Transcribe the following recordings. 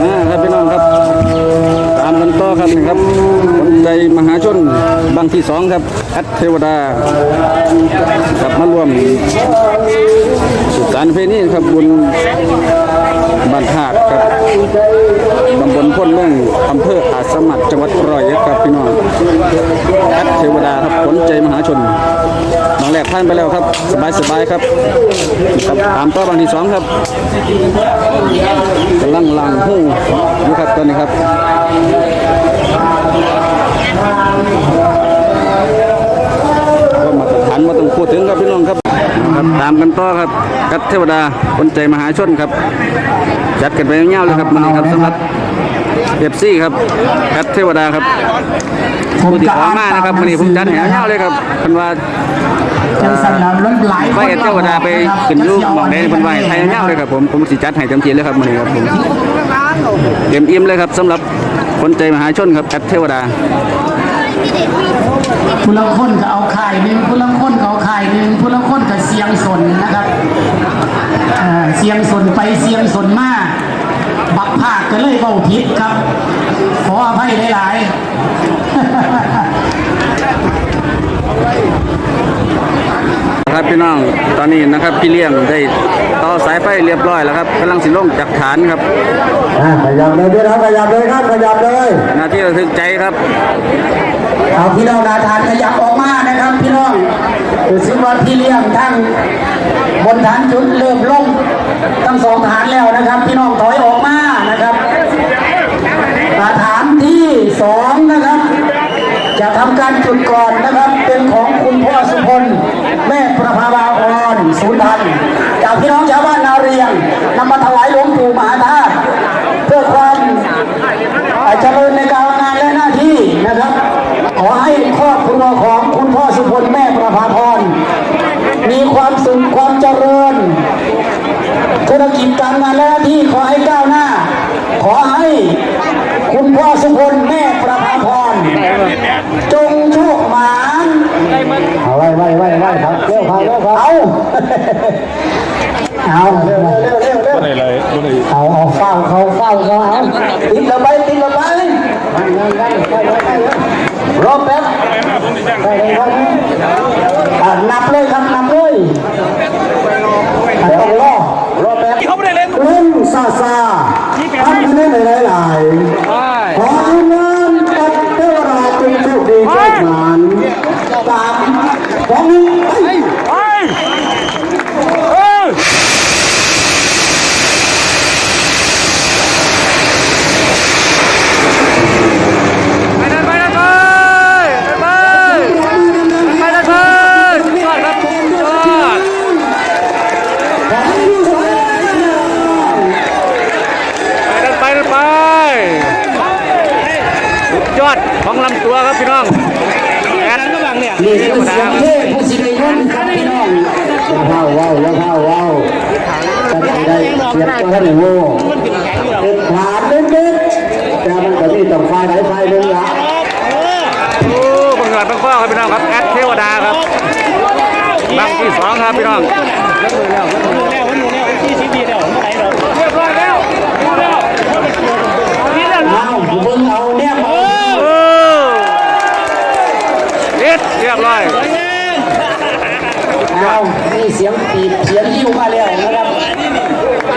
นะครับพี่น้องครับ ตามกันต่อครับนี่ครับคนใจมหาชนบางที่สองครับแอดเทวดากลับมารวมสุสานเพนี่ครับบุญบ้านธาตุครับตำบลพ้นเมืองอำเภออาสมัครจังหวัดร้อยเอ็ดครับพี่น้องแอดเทวดาครับคนใจมหาชนน้องแรกผ่านไปแล้วครับ สบายสบายครับครับตามต่อบางที่สองครับ กำลังลังหูอยู่ครับตอนนี้ครับก็มาตรฐานมาต้องพูดถึงครับพี่น้องครับครับตามกันต่อครับกัดเทวดาคนใจมหาชนครับ จัดกันไปยาวๆเลยครับมันนี้ครับสำหรับเอฟซีครับกัดเทวดาครับผู้ที่ขอมานะครับมันนี้ผมจัดแหวยาวๆเลยครับเพันว่า จังสันแล้วรถหลายไปเทวดาไปขึ้นรูปหมองได้เพันว่าให้ไทยยาวๆเลยครับผมผมสิจัดให้เต็มที่เลยครับมันนี้ครับผมเต็มอิ่มเลยครับสำหรับคนใจมหาชนครับกัดเทวดาผู้ละคนก็เอาไข่หนึ่งผู้ละคนก็เอาไข่หนึ่งผู้ละคนก็เสียงสนนะครับเอ่อเสียงสนไปเสียงสนมาบักภาคก็เลยเบาผิดครับ ขออภัยหลายๆ ครับพี่น้องตอนนี้นะครับพี่เลี้ยงได้ต่อสายไฟเรียบร้อยแล้วครับกำลังสิลงจากฐานครับอะขยับเลยพี่น้องขยับเลยครับขยับเลยหน้าที่ระทึกใจครับเอาพี่น้องนาทานขยับออกมานะครับพี่น้องคือซึ่งว่าพี่เลี้ยงทั้งบนฐานจุดเริ่มลงทั้งสองฐานแล้วนะครับ พี่น้องถอยออกมานะครับฐานที่สองนะครับ จะทำการจุดก่อนนะครับเป็นของคุณพ่อสุพลแม่ประภาวาอ่อน ศูนย์พันจากพี่น้องชาวบ้านนาเรียงนำมาถวายหลวงปู่มหาธาตุเพื่อความเจริญในการงานและหน้าที่นะครับ ขอให้ครอบครัวของคุณพ่อสุพลแม่ประภาพรมีความสุขความเจริญธุรกิจการงานและหน้าที่ขอให้ก้าวหน้า ขอให้คุณพ่อสุพลแม่ประภาพรจงโชคหมาน เอาไว้ไว้ไว้ไว้ครับเร็วครับเร็วครับเอาเอาเร็วเร็วเร็วเร็วเอาเอาเฝ้าเขาเฝ้าเขาเอาติดระไปติดระไปนั่งนั่งนั่งไปไปไปเลยรอแป๊บไปเลยครับอะนับเลยครับนับเลยอะต้องรอรอแป๊บ เล่นซาซาทำคะแนนหลายหลายๆขอให้งานตัดเทวราจงโชคดีโชคหมานตามของนี้ไป ไปนั่นไปนั่นไปไปไปนั่นไปยอดครับยอด ขอให้ลูกสาว ไปนั่นไปนั่นไปสุด ยอดของลำตัวครับพี่น้องแอดก็บังเนี่ยนี่คือเสียงเทพผู้สิริยนต์ครับพี่น้องอย่าเข้าว้าวอย่าเข้าว้าวก็จะได้เสียบตัวให้หนูโง่เด็ดขาดเด็ดๆแต่มันก็มีต้องไฟไหนไฟหนึ่งละโอ้บังเกิดบังฟ้าครับพี่น้องครับแอดเทวดาครับบังที่สองครับพี่น้องเรียบร้อยแล้วนี่แหละ เอาเบิ่งเอาเนี่ยเอา โอ้เอ็ดเรี ยบร้อยเอานี่เสียงปีบเสียงยิ้วมาแล้วนะครับ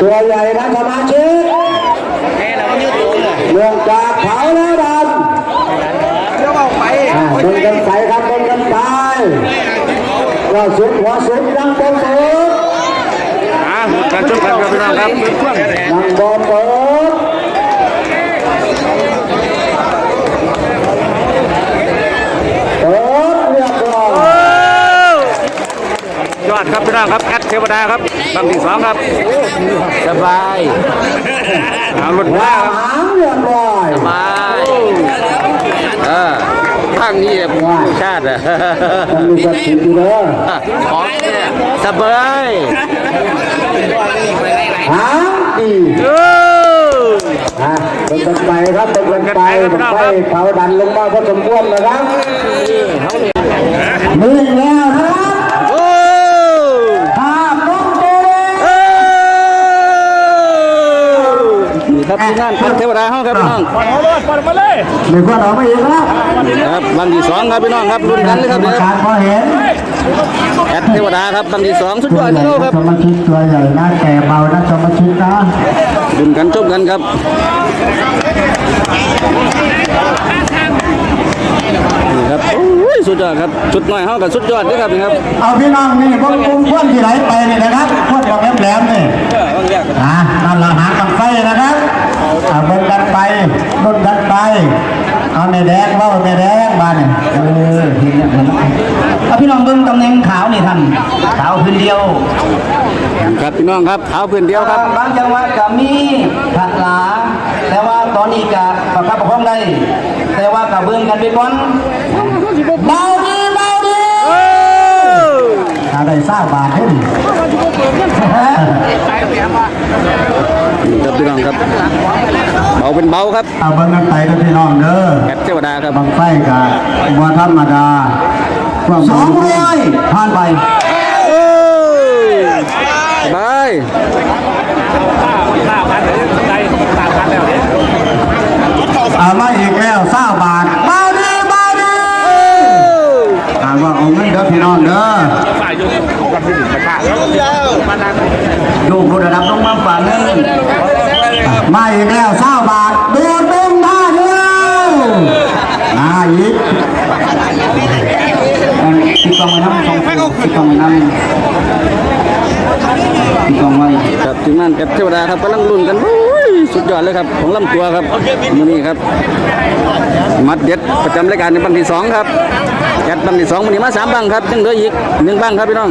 ตัวใหญ่นะสมาชิกเรื่องจากเผาแล้วดันอ่าบนกันไปครับบนกันไปว่าสุดหัวสุดยังบนสุดอ่าการชมกันครับพี่น้องครับยังบนสุดเปิดเรียบร้อย โอ้ย อดครับพี่น้องครับแอดเทวดาครับบังที่สองครับ สบายเอารถมาว่าครับหางเรียบร้อยสบายเออทางนี้ผู้ชาติอะมันมีกระถิ่นอยู่เด้อของเนี่ยสบายหางดีโอ้อะเป็นกันไปครับเป็นกันไปเป็นไปเขาดันลงมาพอสมควรนะครับมือแล้วนะครับ ครับทีมงานพันเทวดาเฮาครับพี่น้องหนึ่งคนออกมาอีกแล้วครับบังที่สองครับพี่น้องครับรุ่นกันเลยครับกรรมเนี่ยการพอเห็นแอดเทวดาครับบังที่สองสุดยตัวอดใหญ่ที่โลนะครับสมาชิกตัวใหญ่นะแต่เบานะสมาชิกนะรุ่นกันชมกันครับนี่ครับโอ้ย สุดยอดครับชุดน้อยเฮากับสุดยอดเด้อครับนี่ครับเอาพี่น้องนี่พวกกุ้งพ่นที่ไหลไปนี่นะครับพ่นบอกแหลมๆนี่อ่านั่นเราหาบังไฟนะครับอ่าเบิ่งกันไปเบิ่งกันไปเอาในแดงเว่าในแดงบ้านนี่เออเห็นแล้วเห็นแล้วเอาพี่น้องเบิ่งตำแหน่งขาวนี่ท่านขาวพื้นเดียวครับพี่น้องครับเอาเพื่อนเดียวครับบางจังหวัดก็มีผัดหลาแต่ว่าตอนนี้ก็ประคับประคองได้แต่ว่าก็เบิ่งกันไปก่อน เบาดีเบาดีหาได้ทราบบาทขึ้นครับพี่น้องครับ เบาเป็นเบาครับเอาเบิ่งกันไปนะพี่น้องเด้อแอดเทวดาครับบังไฟกับวัธรรมดาสองร้อยผ่านไปโอ้ยสบายเอามาอีกแล้วเศร้าบาทเบาดี เอาเงินเด้อพี่น้องเด้อดูผู้ระดับลงมาฝั่งนึงมาอีกแล้วเศร้าบาทโดดลงท่าเดียวมาอีกติดกองไว้น้ำสองติดกองไว้น้ำติดกองไว้ครับทีมงานแอดเทวดาครับกำลังลุ้นกันโอ้ย สุดยอดเลยครับของลำตัวครับมือนี้ครับ มัดเด็ดประจำรายการในบังที่สองครับแอดบังที่สองมือนี้มาสามบังครับยังเหลืออีกหนึ่งบังครับพี่น้อง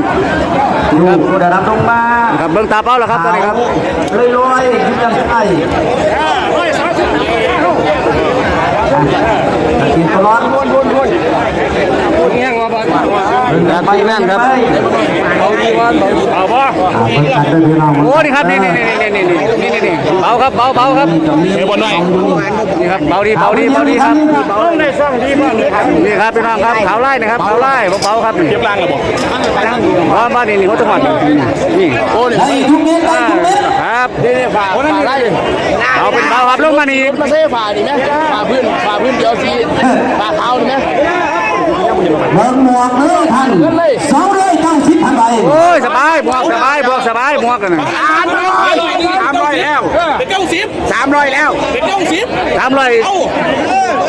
ดูผู้ได้รับลงมาครับเบิ่งตาเป้าแล้วครับตอนนี้ครับเลยลอยๆยิ้มยังไงกินตลอดวนวนวนครับทีมงานครั บเอาเพิ่งกันด้วยพี่น้องโอ้นี่ครับนี่นี่นี่นี่นี่นี่นี่นี่เบาครับเบาเบาครับเบาหน่อยนี่ครับเบาดีเบาดีเบาดีครับเบาในซ่องดีมากนี่ครับพี่น้องครับขาวไล่นะครับขาวไล่เบาๆครับเก็บล่างหรือเปล่าเพราะบ้านนี่นี่เขาจะหอดนี่โอ้นี่ได้ทุกเม็ดได้ทุกเม็ดครับนี่นี่ฝ่าฝ่าไล่เบาเป็นเบาครับลงมานี่มาเซ่ฝ่าดิไหมฝ่าพื้นฝ่าพื้นเดียวสีฝ่าขาวดิไหม เบิ่งหมวกเลยท่านสองร้อยเก้าสิบพันใบโอ้ยสบายบวกสบายบวกสบายบวกกันนะสามร้อยสามร้อยแล้วเป็นเก้าสิบสามร้อยแล้วเป็นเก้าสิบสามร้อย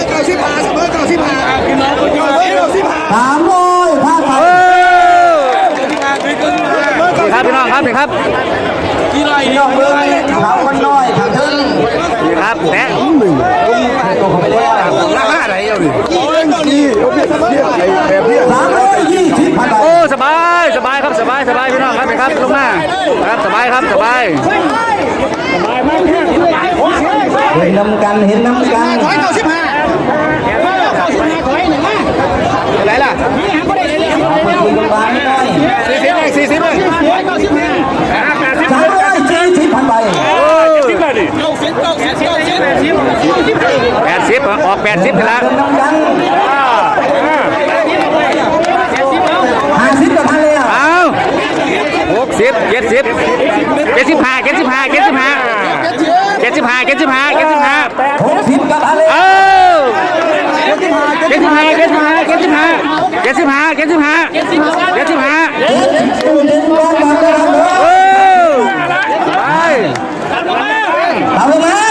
เก้าสิบห้าเสมอเก้าสิบห้าพี่น้องเก้าสิบเก้าสิบห้าสามร้อยพันใบเออนี่ครับพี่น้องครับนี่ครับกี่ร้อยพี่น้องเบิ่งขาวคนน้อยทางทึ่งนี่ครับแตะราคาไหนเอาดิส ครับสบายครับสบายเห็นน้ำกันเห็นน้ำกันร้อยเก้าสิบห้าเก้าสิบห้าขอให้หนึ่งมาอะไรล่ะคุณกำลังน้อยสี่สิบเลยสี่สิบเลยร้อยเก้าสิบห้าสามร้อยสี่สิบพันใบโอ้เก้าสิบเก้าสิบเก้าสิบเก้าสิบแปดสิบออกแปดสิบไปแล้วเห็นน้ำกันห้าสิบกับพันเลยอะเอาหกสิบเจ็ดสิบ เจ็ดสิบห้าเจ็ดสิบห้าเจ็ดสิบห้าเจ็ดสิบห้าเจ็ดสิบห้าเจ็ดสิบห้าผมผิดกับอะไรเออเจ็ดสิบห้าเจ็ดสิบห้าเจ็ดสิบห้าเจ็ดสิบห้าเจ็ดสิบห้าเจ็ดสิบห้าเจ็ดสิบห้าเอาไป